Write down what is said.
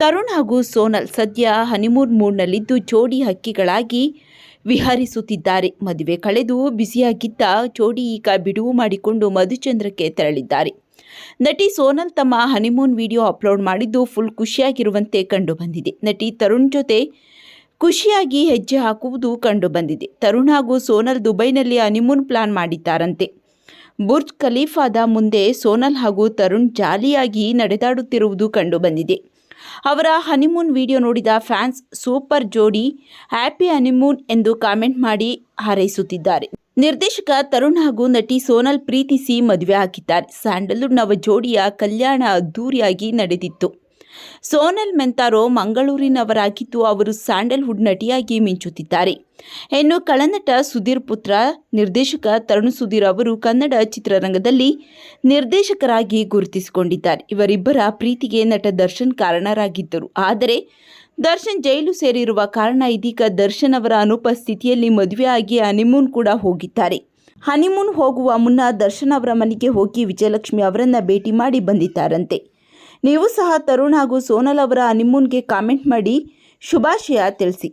ತರುಣ್ ಹಾಗೂ ಸೋನಲ್ ಸದ್ಯ ಹನಿಮೂನ್ ಮೂಡ್ನಲ್ಲಿದ್ದು ಜೋಡಿ ಹಕ್ಕಿಗಳಾಗಿ ವಿಹರಿಸುತ್ತಿದ್ದಾರೆ. ಮದುವೆ ಕಳೆದು ಬಿಸಿಯಾಗಿದ್ದ ಜೋಡಿ ಈಗ ಬಿಡುವು ಮಾಡಿಕೊಂಡು ಮಧುಚಂದ್ರಕ್ಕೆ ತೆರಳಿದ್ದಾರೆ. ನಟಿ ಸೋನಲ್ ತಮ್ಮ ಹನಿಮೂನ್ ವಿಡಿಯೋ ಅಪ್ಲೋಡ್ ಮಾಡಿದ್ದು ಫುಲ್ ಖುಷಿಯಾಗಿರುವಂತೆ ಕಂಡುಬಂದಿದೆ. ನಟಿ ತರುಣ್ ಜೊತೆ ಖುಷಿಯಾಗಿ ಹೆಜ್ಜೆ ಹಾಕುವುದು ಕಂಡುಬಂದಿದೆ. ತರುಣ್ ಹಾಗೂ ಸೋನಲ್ ದುಬೈನಲ್ಲಿ ಹನಿಮೂನ್ ಪ್ಲಾನ್ ಮಾಡಿದ್ದಾರಂತೆ. ಬುರ್ಜ್ ಖಲೀಫಾದ ಮುಂದೆ ಸೋನಲ್ ಹಾಗೂ ತರುಣ್ ಜಾಲಿಯಾಗಿ ನಡೆದಾಡುತ್ತಿರುವುದು ಕಂಡುಬಂದಿದೆ. ಅವರ ಹನಿಮೂನ್ ವಿಡಿಯೋ ನೋಡಿದ ಫ್ಯಾನ್ಸ್ ಸೂಪರ್ ಜೋಡಿ ಹ್ಯಾಪಿ ಹನಿಮೂನ್ ಎಂದು ಕಾಮೆಂಟ್ ಮಾಡಿ ಹಾರೈಸುತ್ತಿದ್ದಾರೆ. ನಿರ್ದೇಶಕ ತರುಣ್ ಹಾಗೂ ನಟಿ ಸೋನಲ್ ಪ್ರೀತಿಸಿ ಮದುವೆ ಹಾಕಿದ್ದಾರೆ. ಸ್ಯಾಂಡಲ್ವುಡ್ ನವ ಜೋಡಿಯ ಕಲ್ಯಾಣ ಅದ್ದೂರಿಯಾಗಿ ನಡೆದಿತ್ತು. ಸೋನಲ್ ಮೆಂತಾರೋ ಮಂಗಳೂರಿನವರಾಗಿದ್ದು ಅವರು ಸ್ಯಾಂಡಲ್ವುಡ್ ನಟಿಯಾಗಿ ಮಿಂಚುತ್ತಿದ್ದಾರೆ. ಇನ್ನು ಕಳನಟ ಸುಧೀರ್ ಪುತ್ರ, ನಿರ್ದೇಶಕ ತರುಣ್ ಸುಧೀರ್ ಅವರು ಕನ್ನಡ ಚಿತ್ರರಂಗದಲ್ಲಿ ನಿರ್ದೇಶಕರಾಗಿ ಗುರುತಿಸಿಕೊಂಡಿದ್ದಾರೆ. ಇವರಿಬ್ಬರ ಪ್ರೀತಿಗೆ ನಟ ದರ್ಶನ್ ಕಾರಣರಾಗಿದ್ದರು. ಆದರೆ ದರ್ಶನ್ ಜೈಲು ಸೇರಿರುವ ಕಾರಣ ಇದೀಗ ದರ್ಶನ್ ಅವರ ಅನುಪಸ್ಥಿತಿಯಲ್ಲಿ ಮದುವೆಯಾಗಿ ಹನಿಮೂನ್ ಕೂಡ ಹೋಗಿದ್ದಾರೆ. ಹನಿಮೂನ್ ಹೋಗುವ ಮುನ್ನ ದರ್ಶನ್ ಅವರ ಮನೆಗೆ ಹೋಗಿ ವಿಜಯಲಕ್ಷ್ಮಿ ಅವರನ್ನ ಭೇಟಿ ಮಾಡಿ ಬಂದಿದ್ದಾರಂತೆ. ನೀವು ಸಹ ತರುಣ್ ಹಾಗೂ ಸೋನಲ್ ಅವರ ಹನಿಮೂನ್ಗೆ ಕಾಮೆಂಟ್ ಮಾಡಿ ಶುಭಾಶಯ ತಿಳಿಸಿ.